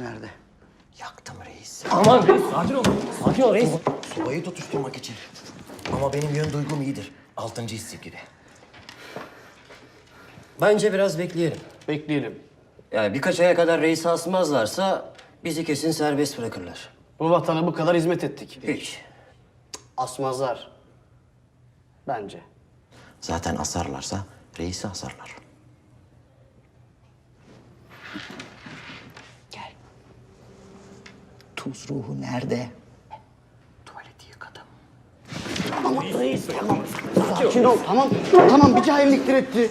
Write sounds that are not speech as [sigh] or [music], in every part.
nerede? Yaktım reis. Aman reis sakin ol. Sakin ol reis. Sobayı tutuşturmak için. Ama benim yön duygum iyidir. Altıncı hissim gibi. Bence biraz bekleyelim. Bekleyelim. Yani birkaç aya kadar reisi asmazlarsa bizi kesin serbest bırakırlar. Bu vatana bu kadar hizmet ettik. Hiç. Asmazlar. Bence. Zaten asarlarsa reisi asarlar. Tuz ruhu nerede? Tuvaleti yıkadım. Sakin ol. Tamam. Tamam bir cahilliktir etti.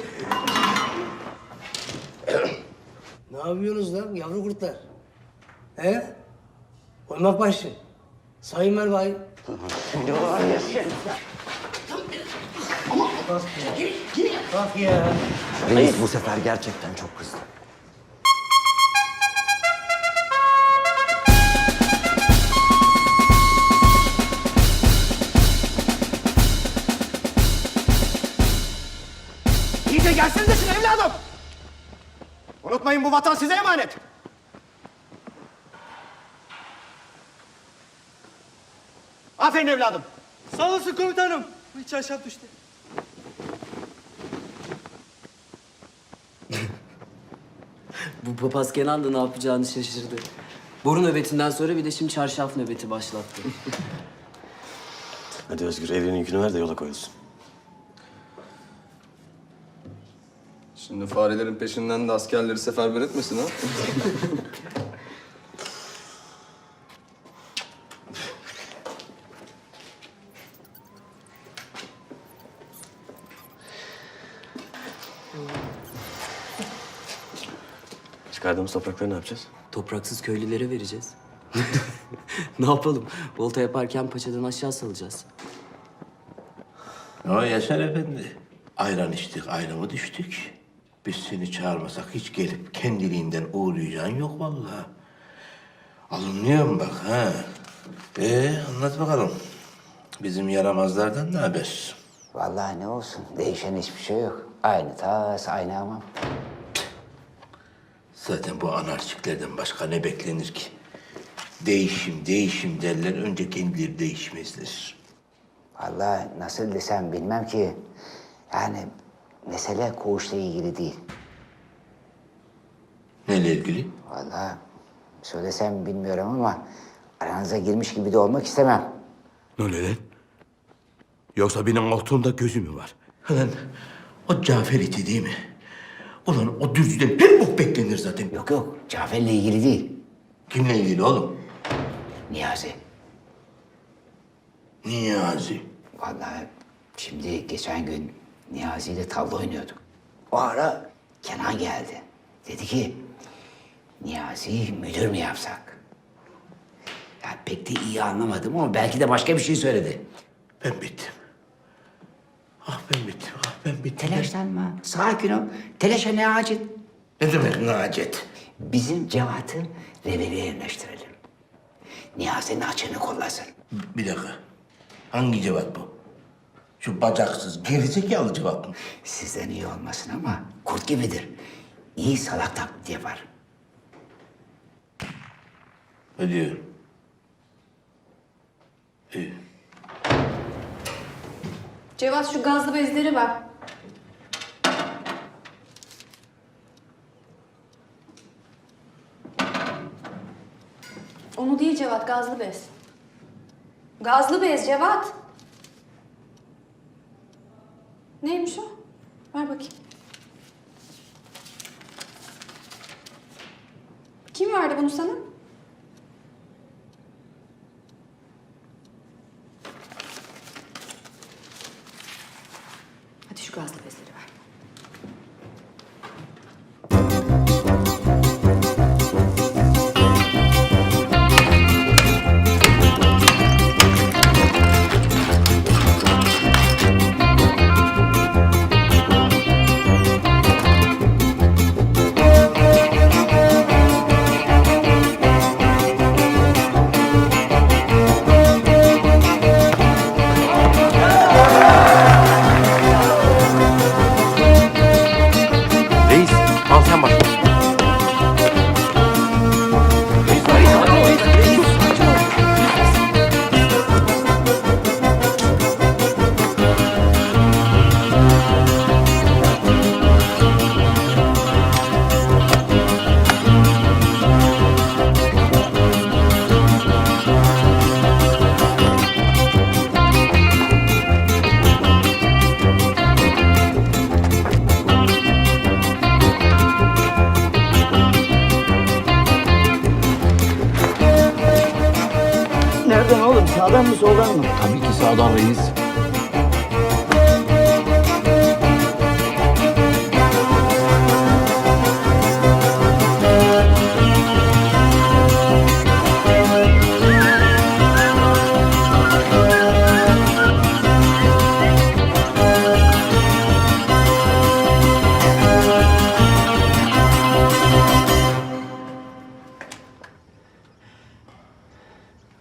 Ne yapıyorsunuz lan yavru kurtlar? He? Oymak başı. Sayın ver bayım. Bak ya. Reis bu sefer gerçekten çok kızdı. Unutmayın bu vatan size emanet. Aferin evladım. Sağ olasın komutanım. Hiç aşağı düştü. Bu papaz Kenan da ne yapacağını şaşırdı. Boru nöbetinden sonra bir de şimdi çarşaf nöbeti başlattı. Hadi Özgür evrenin yükünü ver de yola koyulsun. Şimdi farelerin peşinden de askerleri seferber etmesin ha. Çıkardığımız toprakları ne yapacağız? Topraksız köylülere vereceğiz. [laughs] ne yapalım? Volta yaparken paçadan aşağı salacağız. Ama Yaşar Efendi, ayran içtik, ayrımı düştük. Biz seni çağırmasak hiç gelip kendiliğinden uğrayacağın yok vallahi. Alınıyorum bak ha. Ee, anlat bakalım. Bizim yaramazlardan ne haber? Vallahi ne olsun değişen hiçbir şey yok. Aynı tas aynı hamam. Zaten bu anarşiklerden başka ne beklenir ki? Değişim, değişim derler, önce kendileri değişmezler. Vallahi nasıl desem bilmem ki. Yani mesele koğuşla ilgili değil. Neyle ilgili? Vallahi söylesem bilmiyorum ama aranıza girmiş gibi de olmak istemem. Ne öyle lan? Yoksa benim altında gözü mü var? Lan o Cafer iti değil mi? Ulan o düzden bir bok beklenir zaten. Yok yok Cafer'le ilgili değil. Kimle ilgili oğlum? Niyazi. Niyazi. Vallahi şimdi geçen gün Niyazi ile tavla oynuyorduk. O ara Kenan geldi. Dedi ki Niyazi müdür mü yapsak? Ya pek de iyi anlamadım ama belki de başka bir şey söyledi. Ben bittim. Ah ben bittim, ah ben bittim. Telaşlanma, sakin ol. Telaşa ne acil? Ne demek Nacet? Bizim Cevat'ı revire yerleştirelim. Niyazi'nin açığını kollasın. Bir dakika. Hangi cevap bu? Şu bacaksız, gerizekalı cevap mı? Sizden iyi olmasın ama kurt gibidir. İyi salak taklidi yapar. Ne diyor? İyi. Cevat şu gazlı bezleri ver. Onu değil Cevat, gazlı bez. Gazlı bez Cevat. Neymiş o? Ver bakayım. Kim verdi bunu sana? Hadi şu gazlı bezleri Sağdan mı soldan mı? Tabii ki sağdan reis.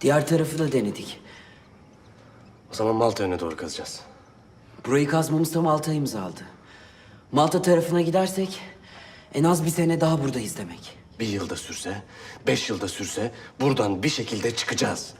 Diğer tarafı da denedik. O zaman Malta yönüne doğru kazacağız. Burayı kazmamız tam altı ayımızı aldı. Malta tarafına gidersek en az bir sene daha buradayız demek. Bir yılda sürse, beş yılda sürse buradan bir şekilde çıkacağız.